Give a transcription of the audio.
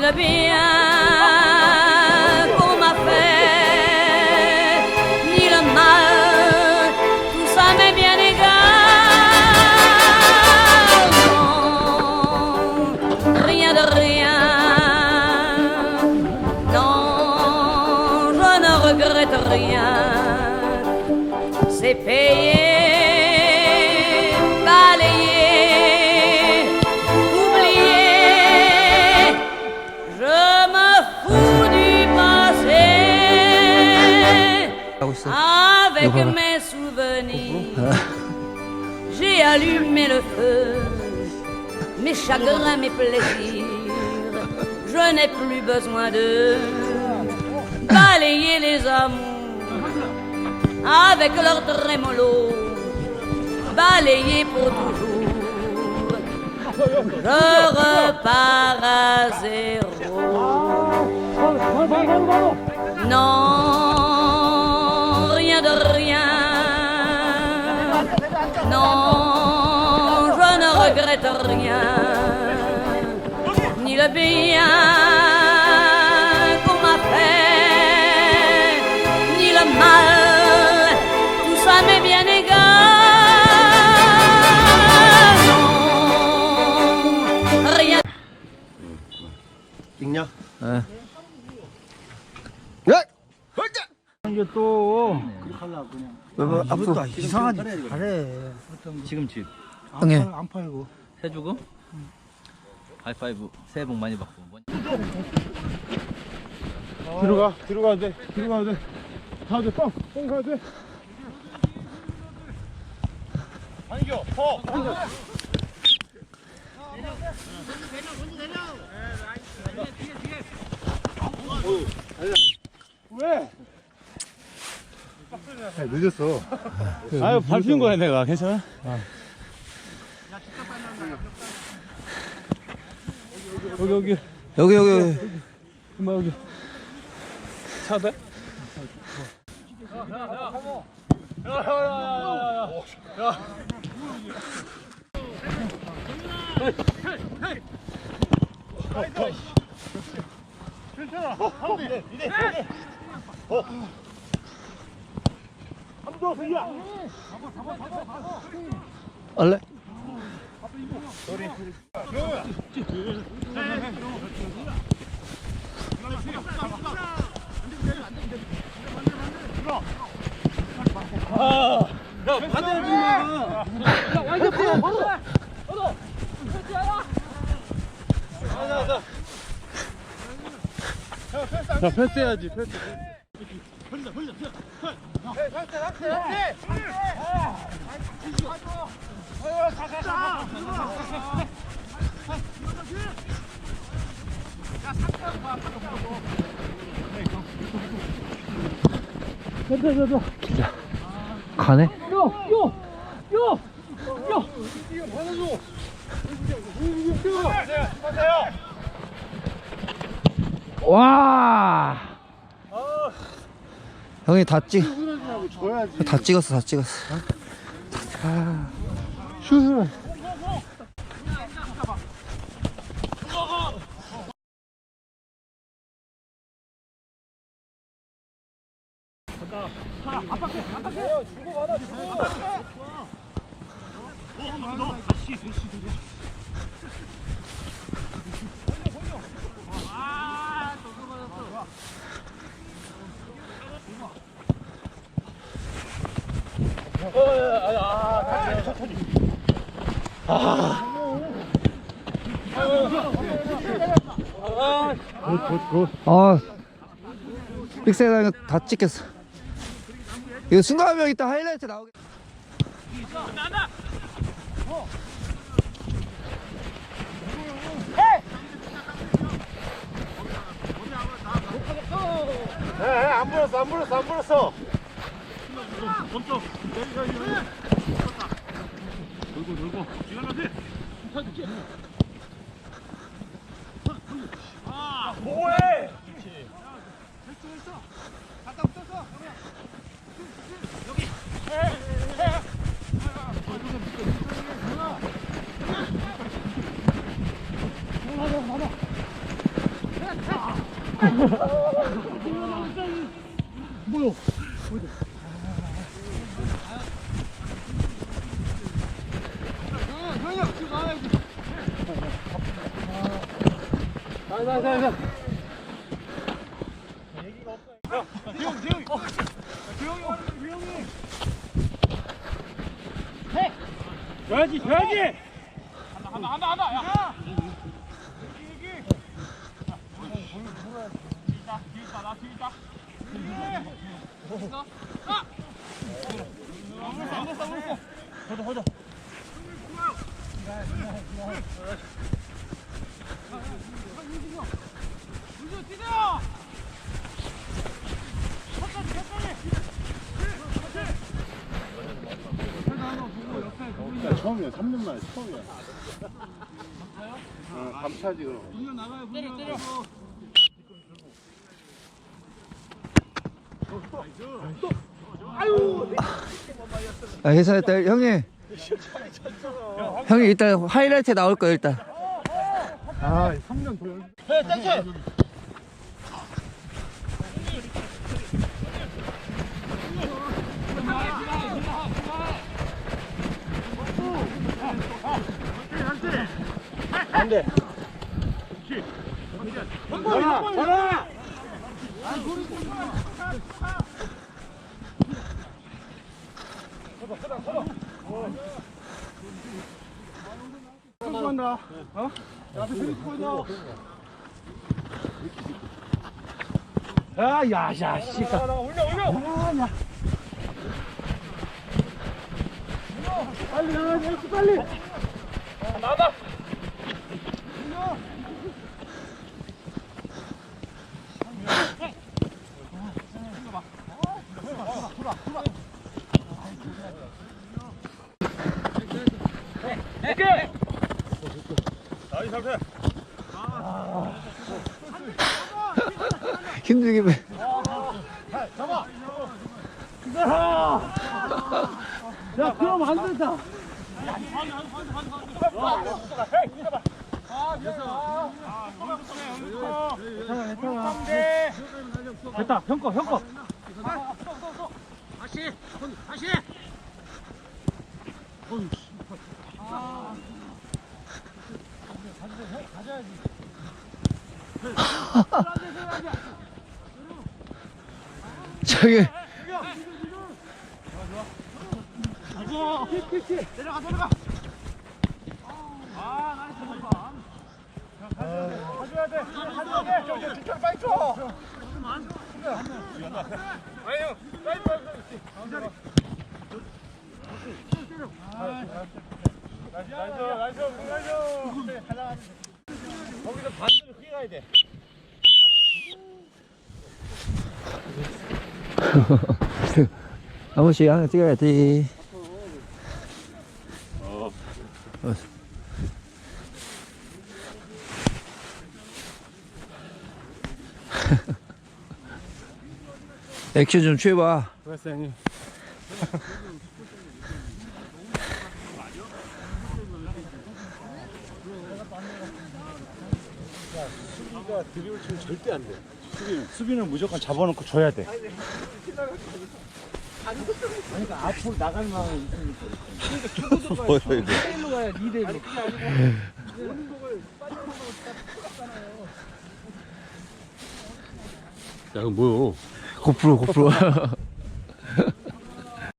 le bien qu'on m'a fait, ni le mal, tout ça m'est bien égal. Non, rien de rien. Non, je ne regrette rien. C'est payé, Avec mes souvenirs, ah. j'ai allumé le feu, mes chagrins, mes plaisirs, je n'ai plus besoin de balayer les amours avec leur trémolo, balayer pour toujours. Je repars à zéro. Non. Ne regrette rien. Ni le bien qu'on m'a fait, ni le mal. Tout ça m'est bien égal. Non, rien. 읽냐? 예. 야! 이게 또 왜, 왜, 앞으로. 이상하지 잘해 지금 집 안, 형님. 팔, 안 팔고 해주고 하이파이브 새해 복 많이 받고 뭐- 뒤로 가, 뒤로 가도 돼, 뒤로 가도 돼. 가도 돼, 뻥, 뻥 가도 돼. 안겨, 퍼! 왜? 야, 늦었어. 아유 밟힌 거야 내가 괜찮아? 여기 여기 여기, 여기, 여기. 금방 여기 차대? 원래? 자 패스해야지 패스 가네? 와! 형이 다 찍. 다 찍었어, 다 찍었어. 슛을. 아, 빅세랑 이거 다 찍혔어. 이거 순간하면 이따 하이라이트 에, 안 불었어, 안 불었어, 안 불었어. 놀고 놀고 이걸로 펴줄게 아 뭐해 그렇지 했어 했어 갖다 붙었어 여기 뭐야? 줘야지 줘야지 처음이야 3년 만에 처음이야 어, 감차지 그럼 아, 괜찮았다. 형님. 형이 일단 하이라이트 나올 거야, 일단. 아 3년 더 열... 간다. 어? 야, 앞에 보자. 야, 야, 야, 씨. 올려, 올려. 야. 빨리 나가, 헬스 빨리. 나가. 힘들게. 매- 야, 그럼 안 된다. 됐다, 형 거, 형 거. 저기. 내려가, 내려가. 가져야 돼, 가져야 돼. 저, 저, 진짜 빨리 쳐. 형, 빨리 쳐. 나이스, 나이스, 나이스, 나이스. 거기서 반대로 크게 가야 돼. 한 번씩 하나 찍어야지. 어. 액션 좀 취해봐. 그랬어, 형님. 수비가 드리블 치면 절대 안 돼. 수비, 수비는 무조건 잡아놓고 줘야 돼. 앞으로 나가는 상황이 있으니까. 뭐야 이거 일로 가야 2대 1. 야, 이거 뭐요? 고프로, 고프로.